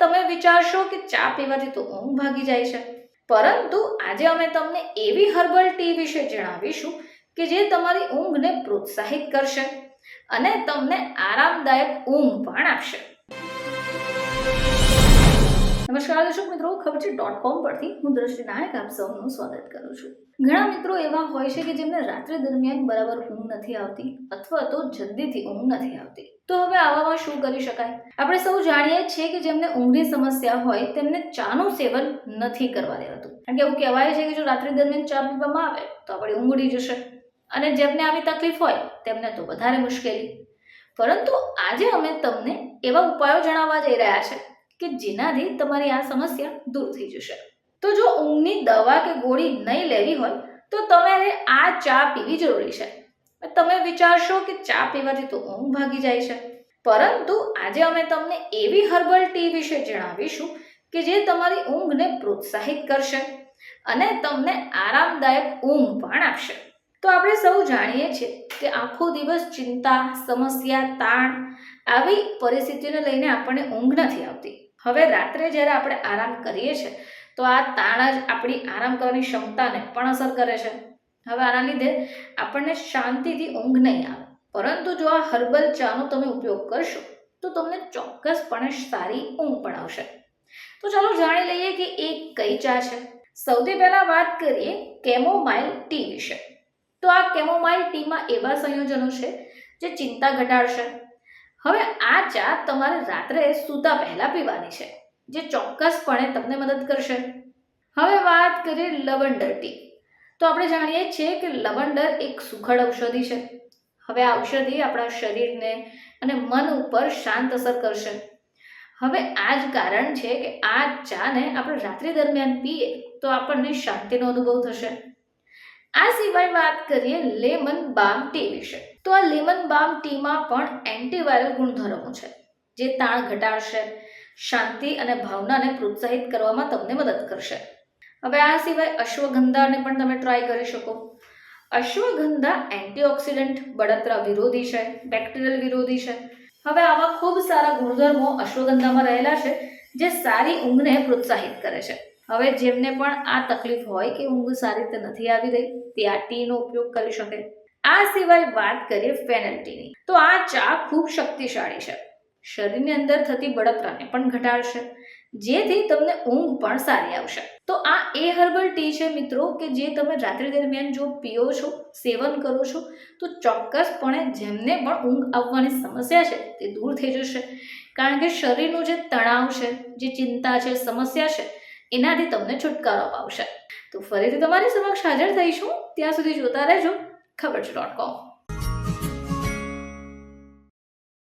તમે વિચારશો કે ચા પીવાથી તો ઊંઘ ભાગી જાય છે. પરંતુ આજે અમે તમને એવી હર્બલ ટી વિશે જણાવીશું કે જે તમારી ઊંઘને પ્રોત્સાહિત કરશે અને તમને આરામદાયક ઊંઘ પણ આપશે. નમસ્કાર દર્શક મિત્રો, ખબર છે. ડોટ કોમ પરથી હું દ્રષ્ટિ નાયક આપ સૌનું સ્વાગત કરું છું. ઘણા મિત્રો એવા હોય છે કે જેમને રાત્રે દરમિયાન બરાબર ઊંઘ નથી આવતી અથવા તો જલ્દીથી ઊંઘ નથી આવતી. તો હવે આવામાં શું કરી શકાય? આપણે સૌ જાણીએ છીએ કે જેમને ઊંઘની સમસ્યા હોય તેમને ચાનું સેવન નથી કરવા દેવાતું. કારણ કે એવું કહેવાય છે કે જો રાત્રિ દરમિયાન ચા પીવામાં આવે તો આપણે ઊંઘ ઉડી જશે. અને જેમને આવી તકલીફ હોય તેમને તો વધારે મુશ્કેલી. પરંતુ આજે અમે તમને એવા ઉપાયો જણાવવા જઈ રહ્યા છે કે જેનાથી તમારી આ સમસ્યા દૂર થઈ જશે. તો જો ઊંઘની દવા કે ગોળી નહીં લેવી હોય, તો તમારે આ ચા પીવી જરૂરી છે. તમે વિચારશો કે ચા પીવાથી તો ઊંઘ ભાગી જાય છે. પરંતુ આજે અમે તમને એવી હર્બલ ટી વિશે જણાવીશું કે જે તમારી ઊંઘને પ્રોત્સાહિત કરશે અને તમને આરામદાયક ઊંઘ પણ આપશે. તો આપણે સૌ જાણીએ છીએ કે આખો દિવસ ચિંતા, સમસ્યા, તાણ આવી પરિસ્થિતિને લઈને આપણને ઊંઘ નથી આવતી. હવે રાત્રે જ્યારે આપણે આરામ કરીએ છીએ, તો આ તાણ જ આપણી આરામ કરવાની ક્ષમતાને પણ અસર કરે છે. હવે આના લીધે આપણને શાંતિથી ઊંઘ નહીં આવે. પરંતુ જો આ હર્બલ ચાનો તમે ઉપયોગ કરશો, તો તમને ચોક્કસપણે સારી ઊંઘ પણ આવશે. તો ચાલો જાણી લઈએ કે એ કઈ ચા છે. સૌથી પહેલાં વાત કરીએ કેમોમાઇલ ટી વિશે. તો આ કેમોમાઇલ ટીમાં એવા સંયોજનો છે જે ચિંતા ઘટાડશે હવે આ ચા તમારે રાત્રે સૂતા પહેલા પીવાની છે, જે ચોક્કસપણે તમને મદદ કરશે. હવે વાત કરીએ લવંડર ટી. તો આપણે જાણીએ છીએ કે લવંડર એક સુખડ ઔષધિ છે. હવે આ ઔષધિ આપણા શરીરને અને મન ઉપર શાંત અસર કરશે. હવે આ જ કારણ છે કે આ ચાને આપણે રાત્રિ દરમિયાન પીએ તો આપણને શાંતિનો અનુભવ થશે. આ સિવાય વાત કરીએ લેમન બામ ટી વિશે. તો આ લેમન બામ ટીમાં પણ એન્ટીવાયરલ ગુણધર્મો છે, જે તાણ ઘટાડશે, શાંતિ અને ભાવનાને પ્રોત્સાહિત કરવામાં તમને મદદ કરશે. હવે આ સિવાય અશ્વગંધાને પણ તમે ટ્રાય કરી શકો. અશ્વગંધા એન્ટીઓક્સિડન્ટ બળતરા વિરોધી છે બેક્ટેરિયલ વિરોધી છે. હવે આવા ખૂબ સારા ગુણધર્મો અશ્વગંધામાં રહેલા છે, જે સારી ઊંઘને પ્રોત્સાહિત કરે છે. હવે જેમને પણ આ તકલીફ હોય કે ઊંઘ સારી રીતે નથી આવી રહી, તે આ ટીનો ઉપયોગ કરી શકે. આ સિવાય વાત કરીએ પેનલ્ટીની તો આ ચા ખૂબ શક્તિશાળી છે. શરીરની અંદર થતી બળતરાને પણ ઘટાડશે. જેથી તમને ઊંઘ પણ સારી આવશે. તો આ એ હર્બલ ટી છે મિત્રો કે જે તમે રાત્રિ દરમિયાન જો પીઓ છો, સેવન કરો છો, તો ચોક્કસપણે જેમને પણ ઊંઘ આવવાની સમસ્યા છે તે દૂર થઈ જશે. કારણ કે શરીરનું જે તણાવ છે, જે ચિંતા છે, સમસ્યા છે, એનાથી તમને છુટકારો અપાવશે તો ફરીથી તમારી સમક્ષ હાજર થઈશું. ત્યાં સુધી જોતા રહેજો. ખબર છે ડોટ કોમ